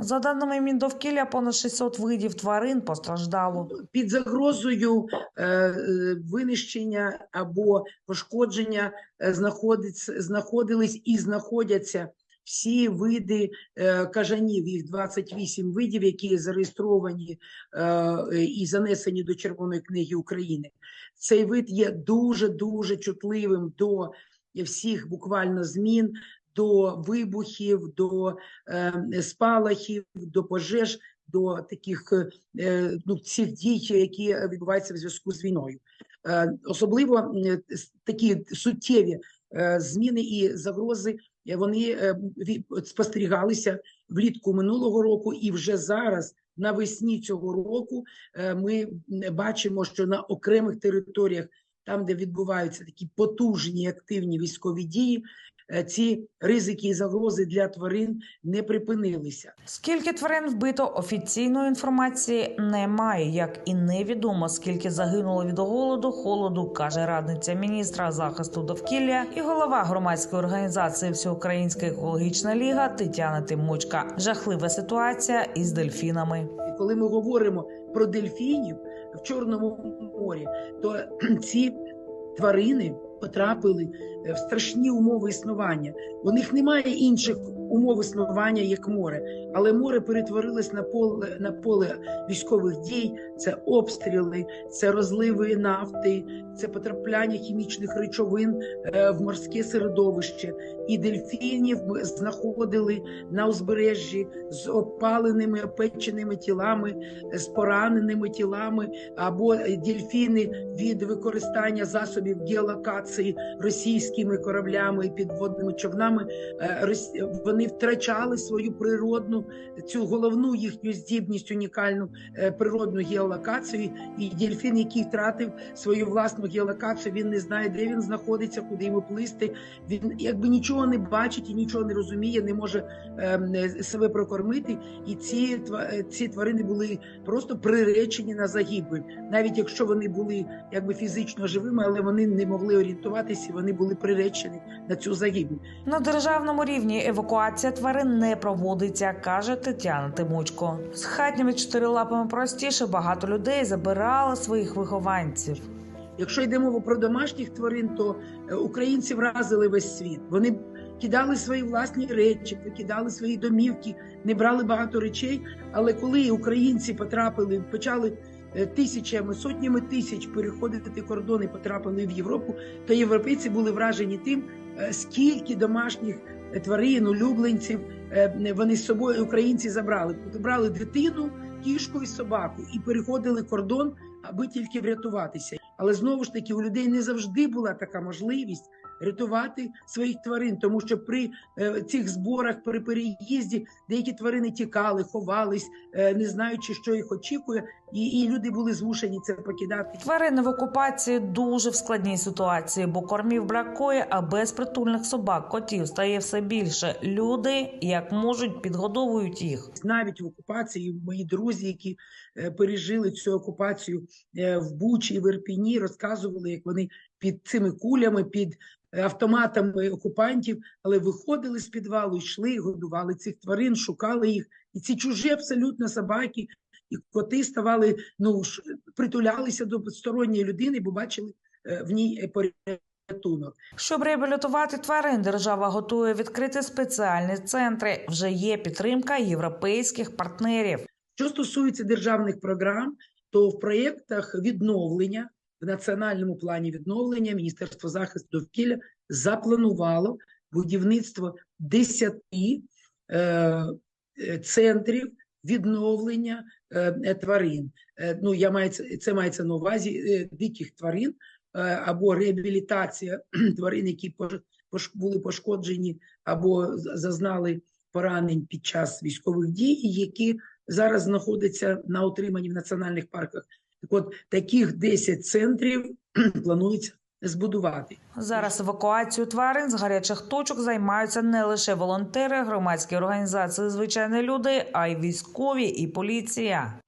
За даними Міндовкілля, понад 600 видів тварин постраждало. під загрозою е, е, винищення або пошкодження е, знаходились і знаходяться всі види кажанів, їх 28 видів, які зареєстровані і занесені до Червоної книги України. Цей вид є дуже дуже чутливим до всіх буквально змін. До вибухів, до е, спалахів, до пожеж, до таких е, ну, цих дій, які відбуваються в зв'язку з війною. Е, Особливо е, такі суттєві е, зміни і загрози е, вони е, спостерігалися влітку минулого року, і вже зараз, навесні цього року, е, ми бачимо, що на окремих територіях, там, де відбуваються такі потужні активні військові дії, ці ризики і загрози для тварин не припинилися. Скільки тварин вбито офіційної інформації немає, як і невідомо скільки загинуло від голоду, холоду, каже радниця міністра захисту довкілля і голова громадської організації Всеукраїнська екологічна ліга Тетяна Тимочка. Жахлива ситуація із дельфінами. Коли ми говоримо про дельфінів в Чорному морі, то ці тварини потрапили е, в страшні умови існування. У них немає інших умов існування, як море, але море перетворилось на поле на поле військових дій. Це обстріли, це розливи нафти, це потрапляння хімічних речовин е, в морське середовище. І дельфінів знаходили на узбережжі з опаленими, опеченими тілами, з пораненими тілами, або дельфіни від використання засобів геолокації російськими кораблями і підводними човнами. е, Вони втрачали свою природну цю головну їхню здібність, унікальну е, природну геолокацію. І дельфін, який втратив свою власну геолокацію, він не знає, де він знаходиться, куди йому плисти. Він якби нічого не бачить і нічого не розуміє, не може ем, себе прокормити. І ці е, ці тварини були просто приречені на загибель, навіть якщо вони були якби фізично живими, але вони не могли орієнтуватися, вони були приречені на цю загибель. На державному рівні евакуація тварин не проводиться, каже Тетяна Тимочко. З хатніми чотирилапами простіше багато людей забирали своїх вихованців. Якщо йде мова про домашніх тварин, то е, українці вразили весь світ. Вони кидали свої власні речі, покидали свої домівки, не брали багато речей. Але коли українці потрапили, почали тисячами, сотнями тисяч переходити кордони, потрапили в Європу, то європейці були вражені тим, е, скільки домашніх е, тварин, улюбленців е, вони з собою українці забрали. Брали дитину, кішку і собаку і переходили кордон, аби тільки врятуватися. Але знову ж таки у людей не завжди була така можливість рятувати своїх тварин, тому що при е, цих зборах, при переїзді деякі тварини тікали, ховались, е, не знаючи, що їх очікує, і, і люди були змушені це покидати. Тварини в окупації дуже в складній ситуації, бо кормів бракує, а безпритульних собак, котів стає все більше. Люди, як можуть, підгодовують їх. навіть в окупації мої друзі, які е, пережили цю окупацію е, в Бучі і в Ірпіні, розказували, як вони під цими кулями, під е, автоматами окупантів, але виходили з підвалу, йшли, годували цих тварин, шукали їх. І ці чужі абсолютно собаки і коти ставали, ну ш- притулялися до сторонньої людини, бо бачили е, в ній е, порятунок. Щоб реабілітувати тварин, держава готує відкрити спеціальні центри. Вже є підтримка європейських партнерів. Що стосується державних програм, то в проєктах відновлення в національному плані відновлення Міністерство захисту довкілля запланувало будівництво 10 е, е, центрів відновлення е, е, тварин. Е, ну, я маю це, мається на увазі диких тварин або реабілітація тварин, які були пошкоджені або зазнали поранень під час військових дій, і які зараз знаходиться на утриманні в національних парках. Так от таких 10 центрів планується збудувати. Зараз евакуацію тварин з гарячих точок займаються не лише волонтери, громадські організації, звичайні люди, а й військові і поліція.